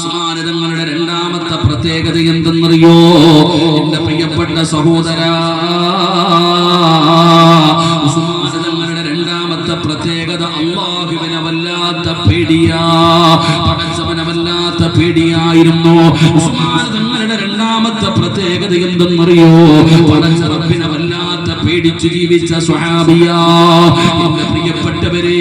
ഉസ്മാനതങ്ങളുടെ രണ്ടാമത്തെ പ്രത്യേകത എന്തെന്നറിയോ? എന്റെ പ്രിയപ്പെട്ട സഹോദര ഉസ്മാനതങ്ങളുടെ രണ്ടാമത്തെ പ്രത്യേകത അള്ളാഹുവിനെ വല്ലാത്ത പേടിയാ പടച്ചവനെ പേടിയായിരുന്നു. ഉസ്മാനതങ്ങളുടെ രണ്ടാമത്തെ പ്രത്യേകത എന്തെന്നറിയോ? പടച്ചറപ്പിനെ വല്ലാത്ത പേടിച്ചു ജീവിച്ച സ്വഹാബിയ. എന്റെ പ്രിയപ്പെട്ടവരെ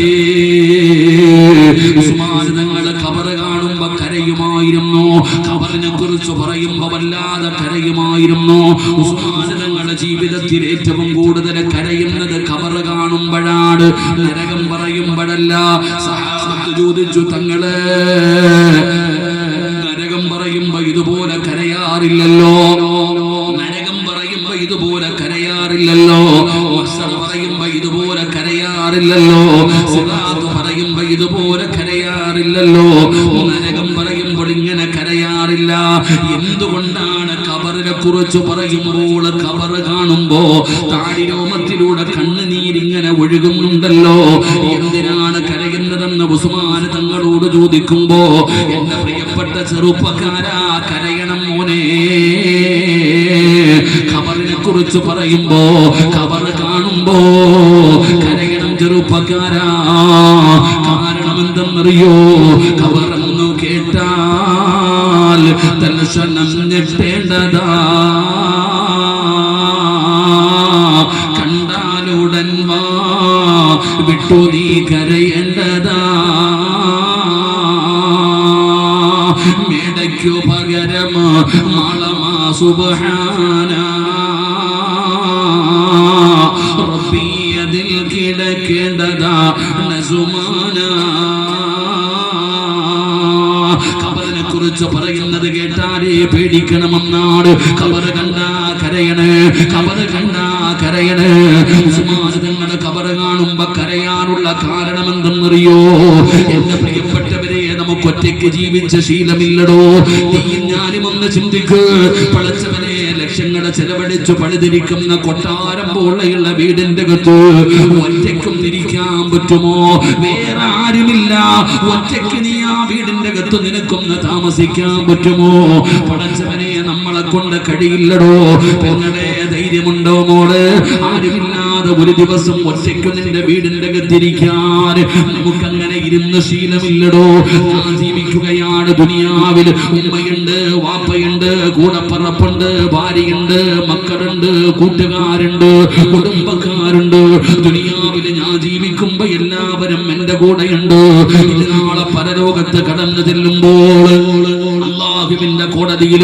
ഉസ്മാനതങ്ങൾ കബറ് കാണുമ്പോ കരയുമായിരുന്നു കബറിനെ കുറിച്ച് പറയുമ്പോ വല്ലാതെ കരയുമായിരുന്നു ഉസ്മാനതങ്ങളുടെ ജീവിതത്തിൽ ഏറ്റവും കൂടുതൽ കരയുന്നത് കവറ് കാണുമ്പോഴാണ്. നരകം പറയുമ്പോഴല്ല സഹാബത്ത് ചോദിച്ചു തങ്ങൾ കരയുന്നതെന്ന് ഉസ്മാൻ തങ്ങളോട് ചോദിക്കുമ്പോ എന്റെ പ്രിയപ്പെട്ട ചെറുപ്പക്കാരാ കരയണം മോനെ. ഖബറിനെ കുറിച്ച് പറയുമ്പോ ഖബർ കാണുമ്പോ കരയണം ചെറുപ്പക്കാരാ കാരണം എന്തെന്നറിയോ ഖബറെന്നു കേട്ടാൽ ദർശനം ഞെട്ടേണ്ടതാ. കണ്ടാലുടൻ വാ വിട്ടു നീ കരയേണ്ടതാ സുബഹാന. റബ്ബിയതിൽ കിടക്കേണ്ടതാ നസുമാന. കുറിച്ച് പറയുന്നത് കേട്ടാലേ പേടിക്കണമെന്നാണ്. കബറ് കണ്ട കരയണ്. കബറ് കണ്ട കരയണ്. ഉസ്മാനതങ്ങളുടെ കബറ് കാണുമ്പോ കരയാനുള്ള കാരണം എന്തെന്നറിയോ ഒറ്റയ്ക്ക് ജീവിച്ച ശീലമില്ലടോ. നീ ഞാനും ഒന്ന് ചിന്തിക്ക്. പടച്ചവനെ ലക്ഷങ്ങളെ ചെലവഴിച്ചു പണിതിരിക്കുന്ന കൊട്ടാരം പോലെയുള്ള വീടിന്റെ അകത്ത് ഒറ്റയ്ക്കും തിരിക്കാൻ പറ്റുമോ? വേറെ ആരുമില്ല. ഒറ്റയ്ക്ക് നീ ആ വീടിന്റെ അകത്ത് നിനക്കൊന്ന് താമസിക്കാൻ പറ്റുമോ? പടച്ചവനെ നമ്മളെ കൊണ്ട് കഴിയില്ലടോ. പെങ്ങളെ ധൈര്യമുണ്ടോ മോൾ? ആരുമില്ലാതെ ഒരു ദിവസം ഒറ്റയ്ക്ക് നിന്റെ വീടിന്റെ അകത്തിരിക്കാൻ നമുക്കങ്ങനെ ഇരുന്ന് ശീലമില്ലടോ. ഞാൻ ജീവിക്കുകയാണ് ദുനിയാവിൽ. ഉമ്മയുണ്ട് വാപ്പയുണ്ട് കൂടപ്പറപ്പുണ്ട് ഭാര്യയുണ്ട് മക്കളുണ്ട് കൂട്ടുകാരുണ്ട് കുടുംബക്കാരുണ്ട്. ദുനിയാവിൽ ഞാൻ ജീവിക്കുമ്പോ എല്ലാവരും എന്റെ കൂടെയുണ്ട്. ഇത് നാളെ പരലോകത്ത് കടന്നു ചെല്ലുമ്പോൾ അള്ളാഹുവിന്റെ കോടതിയിൽ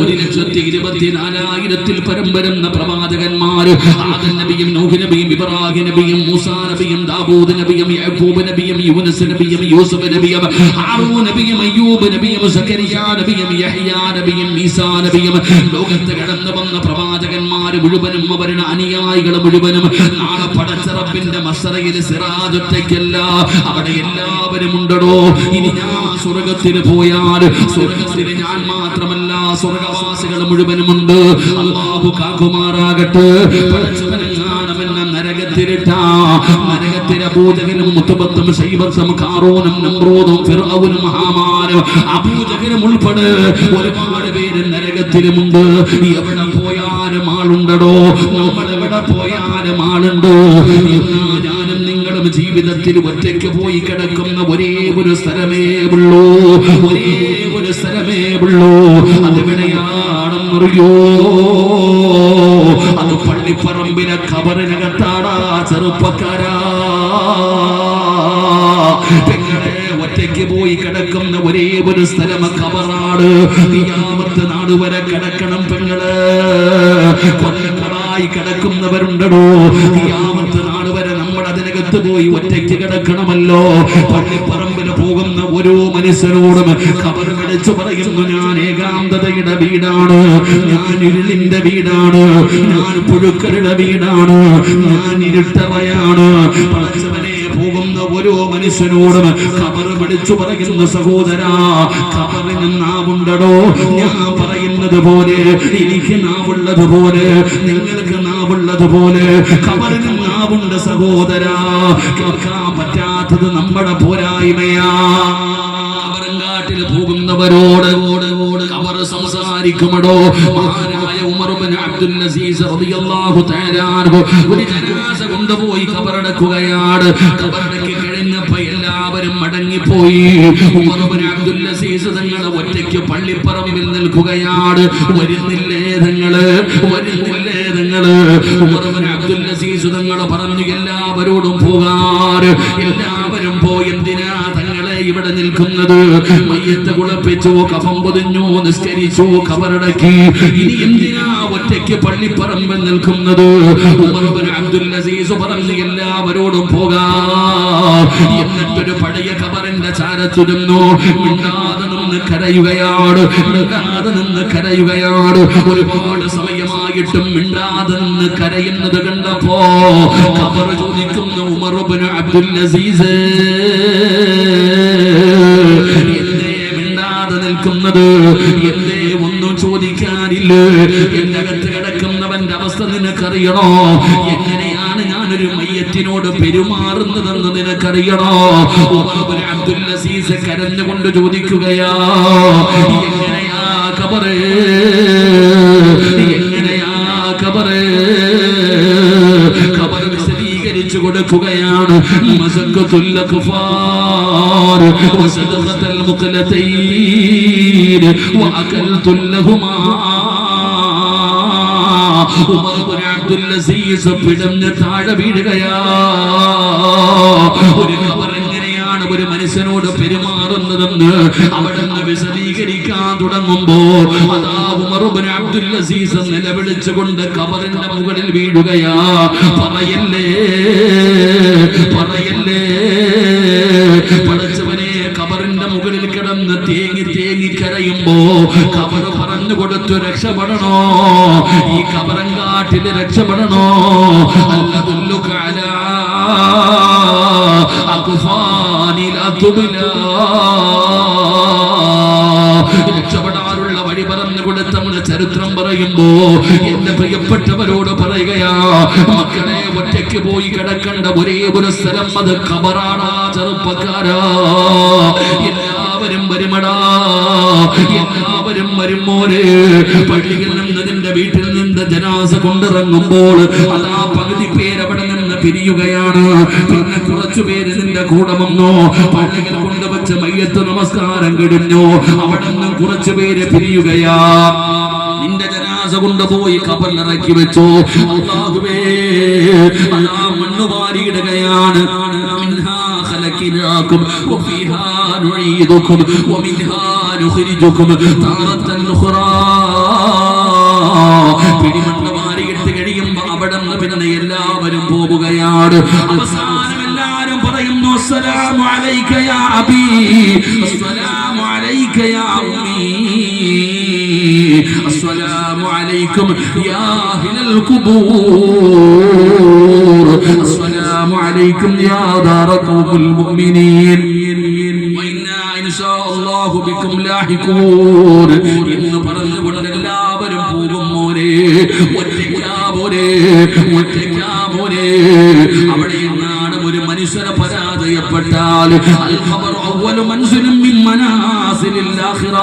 ഒരു ലക്ഷത്തി ഇരുപത്തിനാലായിരത്തിൽ പരം വരുന്ന പ്രവാചകന്മാര് ആദം നബിയും നൂഹ് നബിയും ഇബ്രാഹിം നബിയും മൂസാ നബിയും ദാവൂദ് നബിയും യഹൂബ് നബിയും യൂനസ് നബിയും യൂസഫ് നബിയും ഹാറൂ നബിയും അയ്യൂബ് നബിയും സക്കരിയ നബിയും യഹ്യാ നബിയും ഈസാ നബിയും ലോകത്ത് കടന്നു വന്ന പ്രവാചകന്മാർ മുഴുവനും അവരുടെ അനുയായികൾ മുഴുവനും നാളെ പടച്ചറപ്പിന്റെ മസറയിൽ സിറാജൊറ്റയ്ക്കല്ല. അവിടെ എല്ലാവരും ഉണ്ടടോ. ഇനി ഞാൻ സ്വർഗത്തിന് പോയാൽ സ്വർഗത്തിന് ഞാൻ മാത്രമല്ല സ്വർഗവാസികൾ മുഴുവനുമുണ്ട് അള്ളാഹു കാക്കുമാറാകട്ടെ. നരകത്തിലിട്ട. നരകത്തിലെ പൂജകനും മുത്തുപത്തും ശൈവത്തും കാറൂനും നമ്രോതും ഫിറൌനും മഹാമാനും അബൂജകനും ഉൾപ്പെടെ ഒരുപാട് പേര് നരകത്തിലുമുണ്ട്. എവിടെ പോയാലും ആളുണ്ടടോ. നമ്മൾ എവിടെ നിങ്ങളും ജീവിതത്തിൽ ഒറ്റയ്ക്ക് പോയി കിടക്കുന്ന ഒരേ ഒരു സ്ഥലമേ ഉള്ളൂ. ഒരേ ഒരു സ്ഥലമേ ഉള്ളൂ. അതെവിടെയാണെന്നറിയോ അത് പള്ളിപ്പറമ്പിലെ കബറിനകത്താടാ ചെറുപ്പക്കാരാ. ഒറ്റയ്ക്ക് പോയി കിടക്കുന്ന ഒരേ ഒരു സ്ഥലം കബറാട് നിയാമത്ത് നാട് വരെ കിടക്കണം പെങ്ങൾ. കൊല്ലങ്ങളായി കിടക്കുന്നവരുണ്ടടോ. നിയാമത്ത് നാട് അതിനകത്ത് പോയി ഒറ്റയ്ക്ക് കിടക്കണമല്ലോ. പള്ളിപ്പറമ്പിൽ പോകുന്ന ഓരോ മനുഷ്യരോടും കബർ വിളിച്ചു പറയുന്നു ഞാൻ ഏകാന്തതയുടെ വീടാണ്. ഞാൻ ഇരുളിന്റെ വീടാണ്. ഞാൻ പുഴുക്കളുടെ വീടാണ്. ഞാൻ ഇരുട്ടവയാണ് പടച്ചവനെ ഓരോ മനുഷ്യനോടും ഖബർ വിളിച്ചു പറയുന്ന സഹോദര ഖബറിന് നാവുണ്ടടോ. ഞാൻ പറയുന്നത് പോലെ എനിക്ക് നാവുള്ളത് പോലെ നിങ്ങൾക്ക് നാവുള്ളത് പോലെ ഖബറിന് നാവുണ്ട് സഹോദര. കേൾക്കാൻ പറ്റാത്തത് നമ്മുടെ പോരായ്മയാ. നാട്ടിൽ പോകുന്നവരോട് അവർ സംസാരിക്കുമടോ? മഹാനായ ഉമർ ഇബ്നു അബ്ദുൽ അസീസ് റളിയല്ലാഹു തആല ഒരു ജനാസ കൊണ്ടുപോയി കബറടക്കുകയാണ്. കബറടക്കി കഴിഞ്ഞപ്പോൾ എല്ലാവരും മടങ്ങിപ്പോയി. ഉമർ ഇബ്നു അബ്ദുൽ അസീസ് തങ്ങൾ ഒറ്റയ്ക്ക് പള്ളിപ്പറമ്പിൽ നിൽക്കുകയാണ്. വരുന്നില്ലേ തങ്ങൾ? വരുന്നില്ലേ തങ്ങൾ? ഉമർ ഇബ്നു അബ്ദുൽ അസീസ് തങ്ങൾ പറഞ്ഞു എല്ലാവരോടും പോകാറ്. എല്ലാവരും പോയി എന്തിനാ തങ്ങളെ ഇവിടെ നിൽക്കുന്നത് മയ്യത്ത് കുളപ്പിച്ചു കഫം പൊതിഞ്ഞു നിസ്കരിച്ചു കബറടക്കി ഇനി എന്തിനാ ഒറ്റയ്ക്ക് പള്ളിപ്പറമ്പിൽ നിൽക്കുന്നത്? അബ്ദുൽ അസീസ് പറഞ്ഞു എല്ലാവരോടും പോകാ. എന്നിട്ടൊരു പഴയ കബറിന്റെ ചാരത്തിരുന്നു. മിണ്ടാതെ നിന്ന് കരയുകയാണ് മിണ്ടാതെ നിന്ന് കരയുകയാണ്. ഒരുപാട് സമയമായിട്ടും മിണ്ടാതെ നിന്ന് കരയുന്നത് കണ്ടപ്പോ കബർ ചോദിക്കുന്നു ഉമർ അബ്ദുൽ അസീസ്. മിണ്ടാതെ നിൽക്കുന്നത് എന്തേ ഒന്നും ചോദിക്കാനില്ല. എന്റെ അകത്ത് കിടക്കുന്നവന്റെ അവസ്ഥ നിനക്കറിയണോ? എങ്ങനെയാണ് ഞാനൊരു മയ്യത്തിനോട് പെരുമാറുന്നതെന്ന് നിനക്കറിയണോ? അബ്ദുൽ അസീസ് കരഞ്ഞുകൊണ്ട് ചോദിക്കുകയാ എങ്ങനെയാ കബറേ എങ്ങനെയാ കബറേ ഖബർ വിശദീകരിച്ചു കൊടുക്കുകയാണ്. മസക്കത്തുൽ അഖ്ഫാർ വസദഖത്തുൽ മുഖലതൈൻ المقلتين وأكلت لهما. അബ്ദുല്ലസീസ് പിടഞ്ഞ് താഴെ വീഴുകയാ. ഒരു ഖബർ എങ്ങനെയാണ് ഒരു മനുഷ്യനോട് പെരുമാറുന്നതെന്ന് അവിടെ വിശദീകരിക്കാൻ തുടങ്ങുമ്പോ അതാ നിലവിളിച്ചുകൊണ്ട് കബറിന്റെ മുകളിൽ വീഴുകയാ. പറയല്ലേ? കൊടുത്തു രക്ഷപ്പെടണോ? ഈ കബറങ്കാട്ടിൽ രക്ഷപ്പെടണോ? രക്ഷപ്പെടാനുള്ള വഴി പറഞ്ഞു കൊടുത്തവന് ചരിത്രം പറയുമ്പോ എന്റെ പ്രിയപ്പെട്ടവരോട് പറയുകയാ മക്കളെ ഒറ്റയ്ക്ക് പോയി കിടക്കേണ്ട ഒരേ ഒരു സ്ഥലം അത് കബറാടാ ചെറുപ്പക്കാരാ. എല്ലാവരും വരുമടാ. എല്ലാവരും വരുമോരെ പള്ളിയിൽ നിന്ന് നിന്റെ വീട്ടിൽ നിന്ന് ജനാസ കൊണ്ടിറങ്ങുമ്പോൾ അതാ പകുതി പേരവിടെ നിന്ന് പിരിയുകയാണ്. പിന്നെ കുറച്ചു പേര് നിന്റെ കൂടെ വന്നു. പള്ളിയിൽ കൊണ്ടുവച്ച് മയ്യത്ത് നമസ്കാരം കിടഞ്ഞു അവിടെ നിന്ന് കുറച്ചു പേര് പിരിയുകയാ. നിന്റെ ജനാസ കൊണ്ടുപോയി കപ്പലിറക്കി വെച്ചോ. അള്ളാഹുവേ അതാ മണ്ണ് വാരിയിടുകയാണ് മിൻഹാ خلقناكم وفيها نعيدكم ومنها نخرجكم تارة أخرى പിടിമണ്ണ് മാറിയിട്ട് കഴിയുമ്പോ അവിടെ നിന്ന് പിന്നെ എല്ലാവരും പോവുകയാണ് അവസാനം എല്ലാരും പറയുന്നു അസ്സലാമു അലൈക യാ അബീ അസ്സലാമു അലൈക യാ ഉമ്മീ അസ്സലാമു അലൈക്കും യാ അഹ്ലൽ ഖുബൂർ അസ്സലാമു അലൈക്കും യാ ദാറ ഖൗമുൽ മുഅ്മിനീൻ വഇന്നാ ഇൻഷാ അല്ലാഹു ബിക്കും ലാഹിഖൂൻ എന്ന് പറഞ്ഞുകൊണ്ട് എല്ലാവരും പോകും മോനെ. ഒറ്റയ്ക്കാ മോനെ. ഒറ്റയ്ക്കാ അവിടെ നിന്നാണ് ഒരു മനുഷ്യനെ പരാജയപ്പെട്ടാൽ അൽ ഖബർ അവ്വലു മൻസിലും മിൻ മനാസിലിൽ ആഖിറ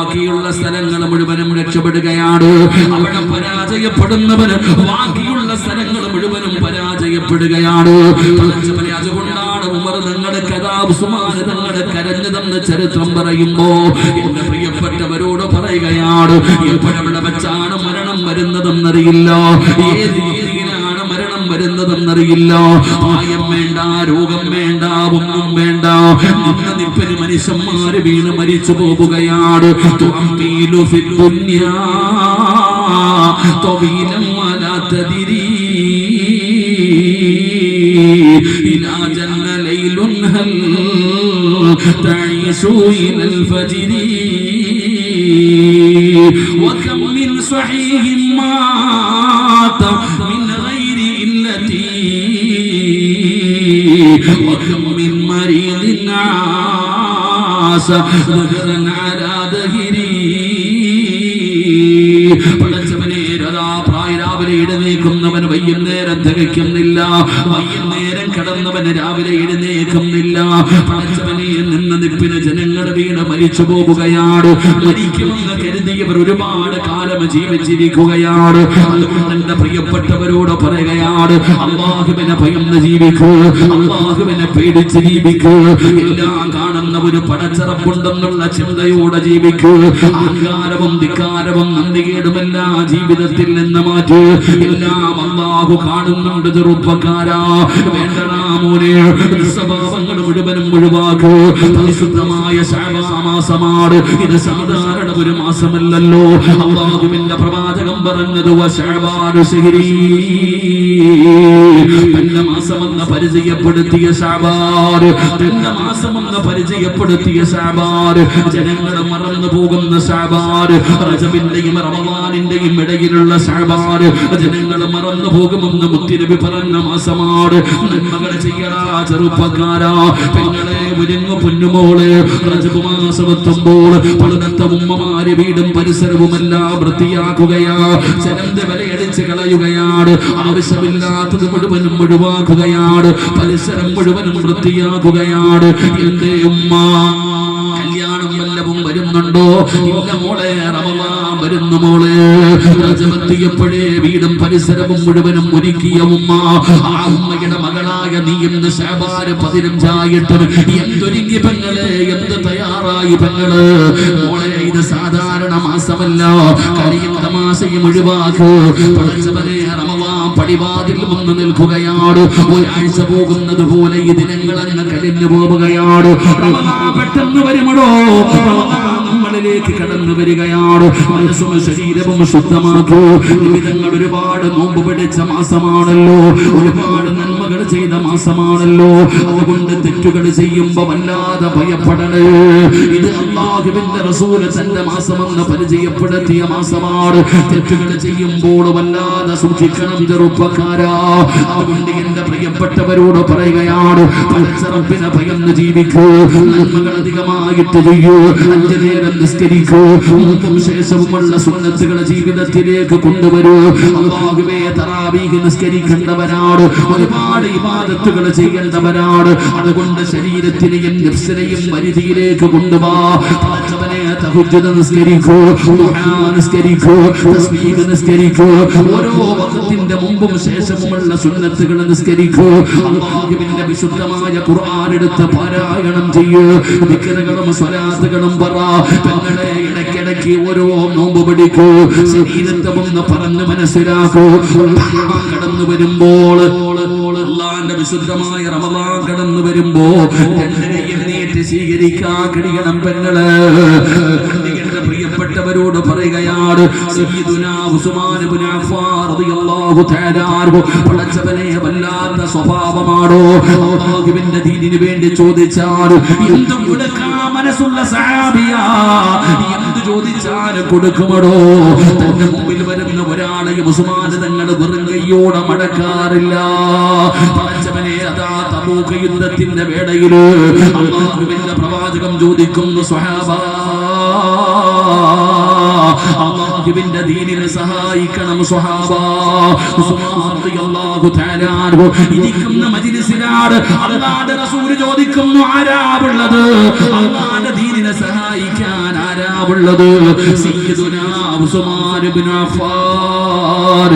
ബാക്കിയുള്ള സ്ഥലങ്ങൾ മുഴുവനും രക്ഷപ്പെടുകയാണ്. അവിടെ പരാജയപ്പെടുന്നവന് ബാക്കിയുള്ള സ്ഥലങ്ങൾ മുഴുവനും പരാജയപ്പെടുകയാണ്. അതുകൊണ്ടാണ് ഉമർ നിങ്ങളുടെ കഥാബ് ഉസ്മാന് തങ്ങളുടെ കരഞ്ഞതെന്ന് ചരിത്രം പറയുമ്പോ എന്റെ പ്രിയപ്പെട്ടവരോട് പറയുകയാണ് എപ്പോഴവിടെ വെച്ചാണ് മരണം വരുന്നതെന്നറിയില്ല? ഏത് മരണം വരുന്നതെന്നറിയില്ല? ആയം വേണ്ട രോഗം വേണ്ട ഒന്നും വേണ്ട. നിന്ന നിപ്പിന് മനുഷ്യന്മാര് വീണ് മരിച്ചു പോവുകയാണ് തുഅമ്മീലു ഫിദ്ദുന്യാ طويلا ولا تدري إلى جن ليل هل تعيش إلى الفجر وكم من صحيح مات من غير إلة وكم من مريض عاش ظهرا على دهري പടച്ചവനെ രഥാ പ്രായ രാവിലെ ഇടനീക്കുന്ന കിടന്നവന് വൈകുന്നേരം തികയ്ക്കുന്നില്ല വൈകുന്നേരം കിടന്നവന് രാവിലെ എഴുന്നേക്കുന്നില്ല പടച്ചവനെ നിന്ന് നിപ്പിന് ജനങ്ങൾ വീണ് മരിച്ചു പോകുകയാണ്. മരിക്കുമെന്ന് കരുതിയവർ ഒരുപാട് കാലം ജീവിച്ചിരിക്കുകയാണ്. എന്റെ പ്രിയപ്പെട്ടവരോട് പറയുകയാണ് അള്ളാഹുവിനെ ഭയന്ന് ജീവിക്കൂ അള്ളാഹുവിനെ പേടിച്ച് ജീവിക്കൂ. എല്ലാം കാണുന്ന ഒരു പടച്ചറപ്പുണ്ടെന്നുള്ള ചിന്തയോടെ ജീവിക്കൂ. അഹങ്കാരവും ധിക്കാരവും നന്ദികേടുമെല്ലാം ജീവിതത്തിൽ നിന്ന് മാറ്റൂ. എല്ലാം അള്ളാഹു കാണുന്നുണ്ട് ചെറുപ്പക്കാരാ. വേണ്ടടാ മോനെ സ്വഭാവങ്ങൾ മുഴുവനും ഒഴിവാക്കൂ. പരിശുദ്ധമായ ശാമാസമാണ് ഇത് സാധാരണ ഒരു മാസമല്ലല്ലോ. അള്ളാഹുവിന്റെ പ്രവാചകം പറഞ്ഞത് തന്റെ മാസമെന്ന് പരിചയപ്പെടുത്തിയ ഷാബാർ തന്റെ മാസമെന്ന് പരിചയപ്പെടുത്തിയ ഷാബാർ ജനങ്ങൾ മറന്നു പോകുന്ന ഷാബാർ റജബിന്റെയും റമവാനിന്റെയും ഇടയിലുള്ള ഷാബാർ ജനങ്ങൾ മറന്നു പോകുമെന്ന് മുത്തിരവി പറഞ്ഞ മാസമാണ്. നന്മകൾ ചെയ്യടാ ചെറുപ്പക്കാരാ. പെങ്ങളെ ഒരുങ്ങു പൊന്നുമോൾ റജബ് മാസമെത്തുമ്പോൾ പളുനത്ത ഉമ്മമാര് വീടും പരിസരവുമെല്ലാം വൃത്തിയാക്കുകയാ. ജനന്റെ വിലയടിച്ച് കളയുകയാണ്. ആവശ്യമില്ലാത്തത് മുഴുവനും ഒഴിവാക്കുകയാണ്. പരിസരം മുഴുവനും വൃത്തിയാക്കുകയാണ്. എന്റെ ഉമ്മ? കല്യാണം വല്ലവും വരുന്നുണ്ടോ? ഇന്ന മോളെ റമദാൻ വരുന്നു മോളെ. രജവെത്തിയപ്പോഴേ വീടും പരിസരവും മുഴുവനും ഒരുക്കിയ ഉമ്മ ആ ഉമ്മയുടെ മകളായ നീ എന്ന് ശാബാര് പതിനഞ്ചായിട്ട് എന്തൊരുങ്ങി പെങ്ങളെ എന്ത് തയ്യാറായി പെങ്ങൾ? മോളെ ഇത് സാധാരണ മാസമല്ല. കളിയും തമാശയും ഒഴിവാക്കൂ. വന്ന് നിൽക്കുകയാണ്. ഒരാഴ്ച പോകുന്നത് പോലെ ഈ ദിനങ്ങൾ അങ്ങ് കഴിഞ്ഞു പോവുകയാണ്. പെട്ടെന്ന് വരുമടോ. റമദാൻ കടന്നു വരികയാണ്. മനസ്സും ശരീരവും ശുദ്ധമാക്കൂ. നിമിതങ്ങൾ ഒരുപാട് നോമ്പ് പിടിച്ച മാസമാണല്ലോ. ഒരുപാട് നന്മകൾ ചെയ്ത മാസമാണല്ലോ. അതുകൊണ്ട് തെറ്റുകൾ ചെയ്യുമ്പോ വല്ലാതെ ഭയപ്പെടണേ ഇത് അള്ളാഹുവിന്റെ റസൂൽ തന്റെ മാസമെന്ന് പരിചയപ്പെടുത്തിയ മാസമാണ്. തെറ്റുകൾ ചെയ്യുമ്പോൾ വല്ലാതെ സൂക്ഷിക്കണം ചെറുപ്പക്കാരാ. അതുകൊണ്ട് എന്റെ പ്രിയപ്പെട്ടവരോട് പറയുകയാണ്. പലച്ചറപ്പിനെ ഭയന്ന് ജീവിക്കൂ. നന്മകൾ അധികമായിട്ട് ചെയ്യൂ. അഞ്ചു നേരം നിസ്കരിക്കൂ സുന്നത്തുകൾ ജീവിതത്തിലേക്ക് കൊണ്ടുവരൂ. ഒരുപാട് ഇബാദത്തുകൾ ചെയ്യേണ്ടവരാണ്. അതുകൊണ്ട് ശരീരത്തിനെയും പരിധിയിലേക്ക് കൊണ്ടുവാ. തഹജ്ജുദ് നിസ്കരിക്കൂ നിസ്കരിക്കൂ തസ്ബീഹ് നിസ്കരിക്കൂ ഓരോ വഖത്തിന്റെ മുമ്പും ശേഷവുമുള്ള സുന്നത്തുകൾ നിസ്കരിക്കൂ. അല്ലാഹുവിന്റെ വിശുദ്ധമായ ഖുർആൻ എടുത്ത് പാരായണം ചെയ്യൂ. ദിക്റുകളും സ്വലാത്തുകളും പറ. പെങ്ങളെ ഇടയ്ക്കിടയ്ക്ക് ഓരോ നോമ്പ് പിടിക്കൂ. ശരീരത്തെ ഒന്ന് പറഞ്ഞു മനസ്സിലാക്കൂ. കടന്നു വരുമ്പോൾ അള്ളാന്റെ വിശുദ്ധമായ റമദാൻ കടന്നു വരുമ്പോ രണ്ട് നീട്ടി സ്വീകരിക്കാൻ കഴിയണം പെങ്ങൾ. പ്രിയപ്പെട്ടവരോട് പറയുകയാണ് പടച്ചവനെ വല്ലാത്ത സ്വഭാവമാണോ? അല്ലാഹുവിന്റെ ദീനിന് വേണ്ടി ചോദിച്ചാൽ എന്തും കൊടുക്കാൻ മനസ്സുള്ള സഹാബിയാ. എന്ത് ചോദിച്ചാലും കൊടുക്കുമടോ? തന്റെ മുമ്പിൽ വരുന്ന ഒരാളെയും ഉസ്മാൻ തങ്ങൾ വെറും മടക്കാറില്ല. പടച്ചവനെ അതാ തബൂക്ക് യുദ്ധത്തിന്റെ വേളയിൽ അള്ളാഹുവിന്റെ പ്രവാചകം ചോദിക്കുന്നു സ്വഹാബാ അള്ളാഹുവിന്റെ ദീനിനെ സഹായിക്കണം ഇരിക്കുന്ന മജ്ലിസിലാണ് അല്ലാഹുവിന്റെ റസൂൽ ചോദിക്കുന്നു ആരാവുള്ളത് അള്ളാന്റെ ദീനിനെ സഹായിക്കാൻ ആരാവുള്ളത് സയ്യിദുനാ ഉസ്മാൻ ഇബ്നു അഫ്ഫാൻ.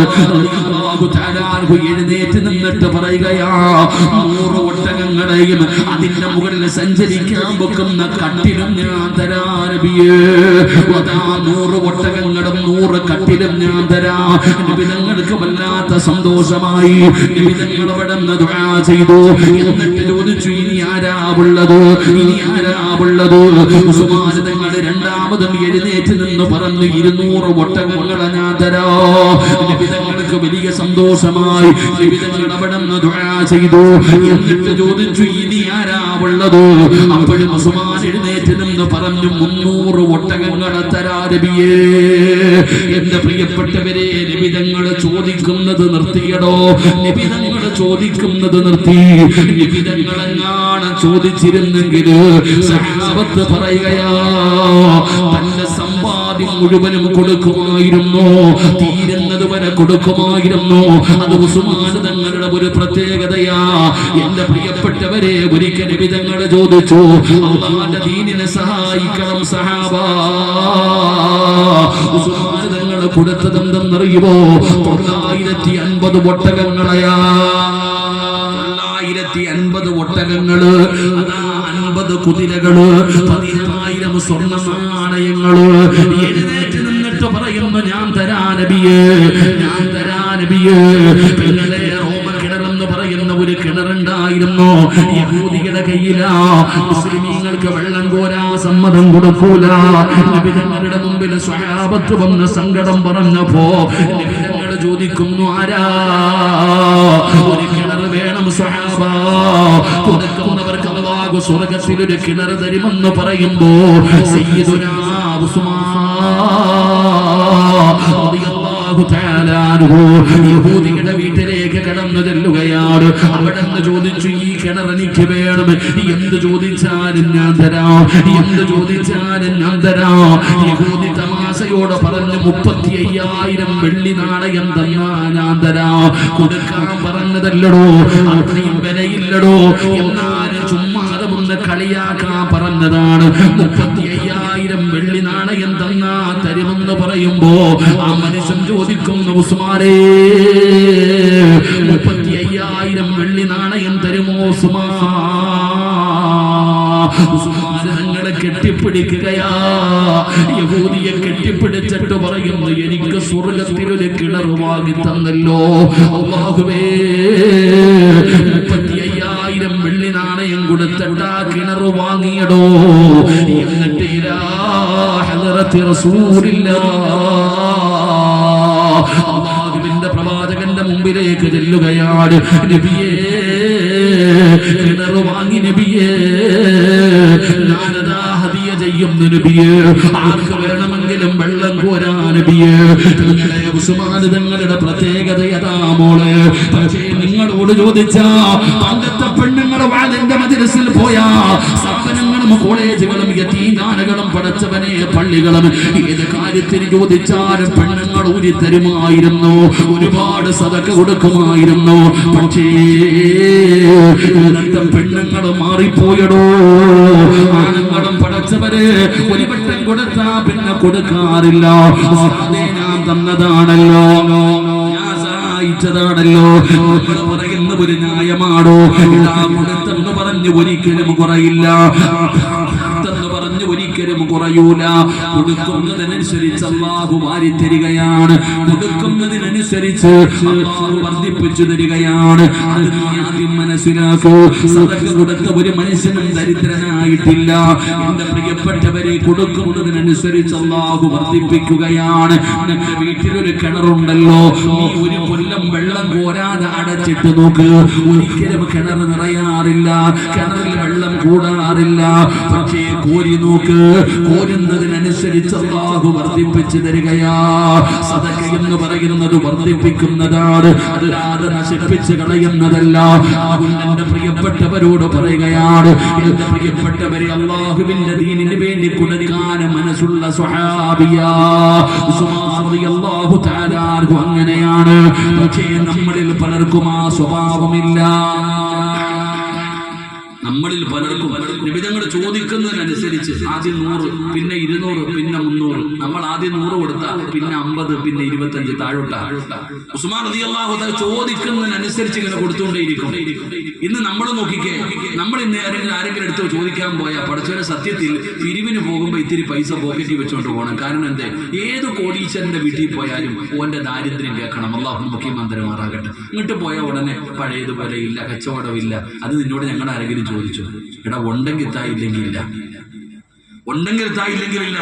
എഴുന്നേറ്റ് നിന്നിട്ട് പറയുകയാ നൂറ് ഒട്ടകങ്ങളെയും അതിന്റെ മുകളിൽ സഞ്ചരിക്കാൻ വെക്കുന്ന കട്ടിലും ഞാൻ തരാ നബിയേ. നൂറ് ഒട്ടകങ്ങളും നൂറ് കട്ടിലും ഞാൻ തരാ. നിബിതങ്ങൾക്ക് വല്ലാത്ത സന്തോഷമായി. നിബിതങ്ങൾ അവിടെ ദുആ ചെയ്തു. എന്നിട്ട് ചോദിച്ചു ഇനി ആരാവുള്ളത് ഇനി ആരാവുള്ളത് സുമാരിതങ്ങൾ തങ്ങൾ രണ്ടാമതും എഴുന്നേറ്റ് നിന്ന് പറഞ്ഞു ഇരുന്നൂറ് ഒട്ടകങ്ങളെ ഞാൻ തരാ. നിബിതങ്ങൾക്ക് വലിയ സന്തോഷമായി ജീവിതം ദുആ ചെയ്തു. എന്നിട്ട് ചോദിച്ചു ഇനി ആരാവുള്ളത് അപ്പോഴും അസുമാൻ എഴുന്നേറ്റ് നിന്ന് പറഞ്ഞു മുന്നൂറ് ഒട്ടകങ്ങളെ തരാ നബിയേ. എന്റെ പ്രിയപ്പെട്ടവരെ നിബിതങ്ങൾ ചോദിക്കുന്നത് നിർത്തിയടോ. നിബിതങ്ങൾ ചോദിക്കുന്നത് നിർത്തി. നിബിതങ്ങളെങ്ങാണ് ചോദിച്ചിരുന്നെങ്കിൽ സഹാബത്ത് പറയുകയാ തന്റെ സമ്പാദ്യം മുഴുവനും കൊടുക്കുമായിരുന്നു. തീരുന്നത് വരെ കൊടുക്കുമായിരുന്നു. അത് ഉസ്മാൻ തങ്ങളുടെ ഒരു പ്രത്യേകതയാ. എന്റെ പ്രിയപ്പെട്ടവരെ ഒരിക്കൽ വിധങ്ങൾ ചോദിച്ചു ദീനിനെ സഹായിക്കണം സഹാബ. ഉസ്മാൻ തങ്ങൾ കൊടുത്തതെന്തെന്നറിയുമോ തൊള്ളായിരത്തി അൻപത് ഒട്ടകങ്ങളെയാ. തൊള്ളായിരത്തി അൻപത് ഒട്ടകങ്ങൾ അൻപത് കുതിരകൾ പതിനായിരം സ്വർണ നാണയങ്ങൾ എഴുന്നേറ്റ് നിന്നിട്ട് പറയുന്നു ഞാൻ തരാ നബിയേ ഞാൻ തരാ നബിയേ. പിന്നലെ റോമൻ കിണറെന്ന് പറയുന്ന ഒരു കിണറുണ്ടായിരുന്നു. യഹൂദിയുടെ കയ്യിലാ. മുസ്ലിമീങ്ങൾക്ക് വെള്ളം കോരാ സമ്മതം കൊടുക്കൂല. നബി മുമ്പിൽ സ്വഹാബത്ത് വന്ന് സങ്കടം പറഞ്ഞപ്പോ ചോദിക്കുന്നു ആരാ? ഒരു കിണർ വേണം അള്ളാഹു സ്വർഗത്തിൽ ഒരു കിണർ തരുമെന്ന് പറയുമ്പോ യഹൂദിയുടെ വീട്ടിലേക്ക് കടന്നു ചെല്ലുകയാണ്. അവിടെ നിന്ന് ചോദിച്ചു ഈ കിണർ എനിക്ക് വേണം. എന്ത് ചോദിച്ചാലും ഞാൻ തരാം. എന്ത് ചോദിച്ചാലും ഞാൻ തരാം. യഹൂദി തമാശയോട് പറഞ്ഞു മുപ്പത്തി അയ്യായിരം വെള്ളി നാണയം തന്നാ ഞാൻ തരാം. കൊടുക്കാൻ പറഞ്ഞതല്ലടോ. അത്രയും വിലയില്ലടോ എന്നാലും ചുമ്മാതെ കളിയാക്കാൻ പറഞ്ഞതാണ്. മുപ്പത്തി അയ്യായിരം വെള്ളി നാണയം തന്നാ തരുമെന്ന് പറയുമ്പോ ആ മനുഷ്യൻ ചോദിക്കുന്നു ഉസ്മാരേ മുപ്പത്തി അയ്യായിരം വെള്ളി നാണയം തരുമോ ഉസ്മാ? ഉസ്മാൻ നിങ്ങളെ കെട്ടിപ്പിടിക്കുകയാ. യഹൂദിയെ കെട്ടിപ്പിടിച്ചിട്ട് പറയുന്നു എനിക്ക് സ്വർഗത്തിലൊരു കിണർ വാങ്ങി തന്നല്ലോ. അള്ളാഹുവേ വെള്ളി നാണയം കൊടുത്തിട്ട് കിണർ വാങ്ങിയടോ. എന്നിട്ട് പ്രവാചകന്റെ മുമ്പിലേക്ക് ചെല്ലുകയാണ്. നബിയേ കിണർ വാങ്ങി നബിയേ ഞാനതാ ചെയ്യുന്നു നബിയേ. വെള്ളം കോരാ തങ്ങളുടെ പ്രത്യേകത നിങ്ങളോട് ചോദിച്ചാ പണ്ടത്തെ പെണ്ണുങ്ങളുടെ വാതിന്റെ പോയാ. സ്ഥാപനങ്ങളും കോളേജുകളും യതീനാനകളും പടച്ചവനെ പള്ളികളും. ഏത് കാര്യത്തിന് ചോദിച്ചാലും പെണ്ണുങ്ങൾ ഊരി തരുമായിരുന്നു. ഒരുപാട് സതക്ക കൊടുക്കുമായിരുന്നു. പക്ഷേ ഇന്നത്തെ പെണ്ണുങ്ങൾ മാറിപ്പോയടോ. ആണുങ്ങളും പടച്ചവര് ഒരു വട്ടം കൊടുത്താ പിന്നെ കൊടുക്കാറില്ല. തന്നതാണല്ലോ. നമ്മൾ പറയുന്ന ഒരു ന്യായമാണോ? ഇതാ കൊടുത്തെന്ന് പറഞ്ഞ് ഒരിക്കലും കുറയില്ല. ഒരിക്കലും കുറയൂല. കൊടുക്കുന്നതിനനുസരിച്ച് അള്ളാഹു വാരി തരികയാണ്. കൊടുക്കുന്നതിനനുസരിച്ച് അള്ളാഹു വർദ്ധിപ്പിച്ചു തരികയാണ്. അത് ആദ്യം മനസ്സിലാക്കൂ. സദക്ക കൊടുത്ത ഒരു മനുഷ്യനും ദരിദ്രനായിട്ടില്ല. എന്റെ പ്രിയപ്പെട്ടവരെ കൊടുക്കുന്നതിനനുസരിച്ച് അള്ളാഹു വർദ്ധിപ്പിക്കുകയാണ്. നിന്റെ വീട്ടിലൊരു കിണറുണ്ടല്ലോ. ഒരു കൊല്ലം വെള്ളം കോരാതെ അടച്ചിട്ട് നോക്ക്. ഒരിക്കലും കിണർ നിറയാറില്ല. കിണറിൽ വെള്ളം കൂടാറില്ല. പക്ഷേ കോരി നോക്ക്. കോരുന്നതിനനുസരിച്ച് അള്ളാഹു വർദ്ധിപ്പിച്ചു തരികയാ. സദക എന്ന് പറയുന്നത് വർദ്ധിപ്പിക്കുന്നതാണ്. അല്ലാതെ നശിപ്പിച്ച് കളയുന്നതല്ല. എന്റെ പ്രിയപ്പെട്ടവരോട് പറയുകയാണ്. എന്റെ പ്രിയപ്പെട്ടവരെ അള്ളാഹുവിന്റെ ദീനിന് വേണ്ടി കൊടുക്കാൻ മനസ്സുള്ള സ്വഹാബിയാഹു അങ്ങനെയാണ്. പക്ഷേ നമ്മളിൽ പലർക്കും ആ സ്വഭാവമില്ല. നമ്മളിൽ പലർക്കും നിബിതങ്ങൾ ചോദിക്കുന്നതിനനുസരിച്ച് ആദ്യം നൂറ് പിന്നെ ഇരുന്നൂറ് പിന്നെ മുന്നൂറ്. നമ്മൾ ആദ്യം നൂറ് കൊടുത്ത പിന്നെ അമ്പത് പിന്നെ ഇരുപത്തഞ്ച് താഴോട്ട. ഉസ്മാൻ റതി അള്ളാഹു ചോദിക്കുന്നതിനനുസരിച്ച് ഇങ്ങനെ കൊടുത്തുകൊണ്ടേയിരിക്കും. ഇന്ന് നമ്മൾ നോക്കിക്കേ നമ്മൾ ഇന്ന് ആരെങ്കിലും ആരെങ്കിലും എടുത്ത് ചോദിക്കാൻ പോയാൽ പഠിച്ചവരെ സത്യത്തിൽ പിരിവിന് പോകുമ്പോൾ ഇത്തിരി പൈസ പോക്കറ്റിൽ വെച്ചോണ്ട് പോകണം കാരണം എന്തേ? ഏത് കോടീശ്വരന്റെ വീട്ടിൽ പോയാലും ഓന്റെ ദാരിദ്ര്യം കേൾക്കണം. അള്ളാഹു മുഖ്യമന്ത്രിമാറാകട്ടെ ഇങ്ങോട്ട് പോയ ഉടനെ പഴയതുപോലെ ഇല്ല കച്ചവടമില്ല. അത് നിന്നോട് ഞങ്ങൾ ആരെങ്കിലും ചോദിച്ചു. എടാ ഉണ്ടെങ്കിൽ താ ഇല്ലെങ്കിൽ ഇല്ല ഉണ്ടെങ്കിൽ താ ഇല്ലെങ്കിൽ ഇല്ല